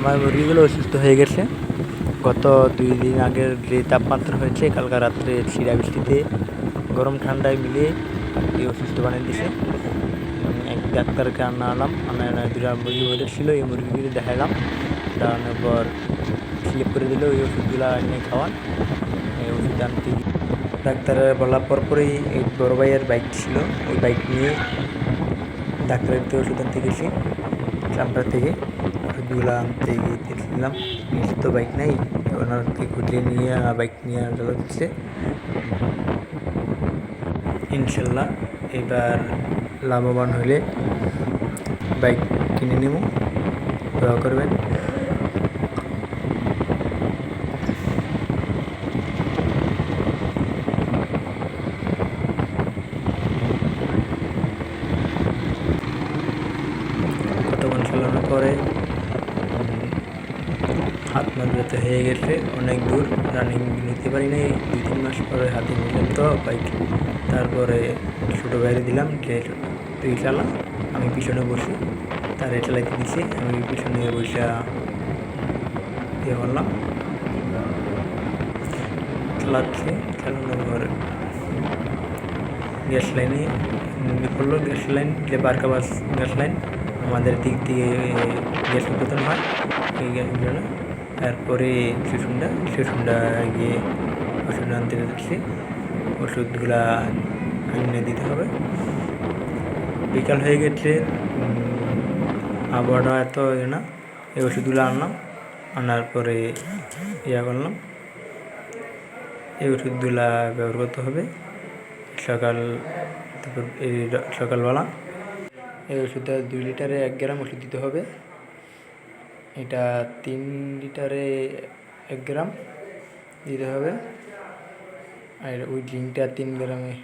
আমার মুরগিগুলো অসুস্থ হয়ে গেছে। গত দুই দিন আগের যে তাপমাত্রা হয়েছে, কালকা রাত্রে শিরা বৃষ্টিতে গরম ঠান্ডায় মিলিয়ে এই অসুস্থ বানিয়ে দিছে। এক ডাক্তারকে আনা আনলাম আনা দুটা মুরগি মরেছিল এই মুরগিগুলি দেখালাম। দেখানোর পর স্লিপ করে দিল ওই ওষুধগুলো এনে খাওয়ান। এই ওষুধ আনতে ডাক্তারের বলার পর পরেই এই বড় ভাইয়ের বাইক ছিল। ওই বাইক নিয়ে ডাক্তারের ওষুধ আনতে গেছি, চামড়া থেকে। গিয়েছিলাম নিজের তো বাইক নাই ওনার থেকে খুঁজে নিয়ে বাইক নিয়ে চলে ইনশাল্লাহ, এবার লাভবান হলে বাইক কিনে নেব। দোয়া করবেন। কতক্ষণ চালানোর পরে হাত মজবুত হয়ে গেছে, অনেক দূর রানিং নিতে পারি নাই, দুই তিন মাস পরে হাতে নিলাম তো বাইক তারপরে ছোটো বাইরে দিলাম যে, তুই চালা, আমি পিছনে বসি। তারে চালাইতে দিছি, আমি পিছনে বসে ইয়ে করলাম। চালাচ্ছি, চালানোর পরে গ্যাস লাইনে করল, গ্যাস লাইন, যে বারকা বাস গ্যাস লাইন, আমাদের দিক দিয়ে গ্যাস উৎপাদন হয়, এই গ্যাসগুলো তারপরে শিশুন্ডা শিশুন্ডা গিয়ে ওষুধ আনতে যাচ্ছি। ওষুধগুলা এনে দিতে হবে। বিকাল হয়ে গেছে আবহাওয়াটা এত ইয়ে না, এই ওষুধগুলো আনলাম। আনার পরে ইয়া করলাম, এই ওষুধগুলা ব্যবহার করতে হবে। সকাল, তারপর এই সকালবেলা এই ওষুধটা দুই লিটারে এক গ্রাম ওষুধ দিতে হবে। এটা তিন লিটারে এক গ্রাম দিতে হবে। আর ওই ড্রিঙ্কটা তিন গ্রামে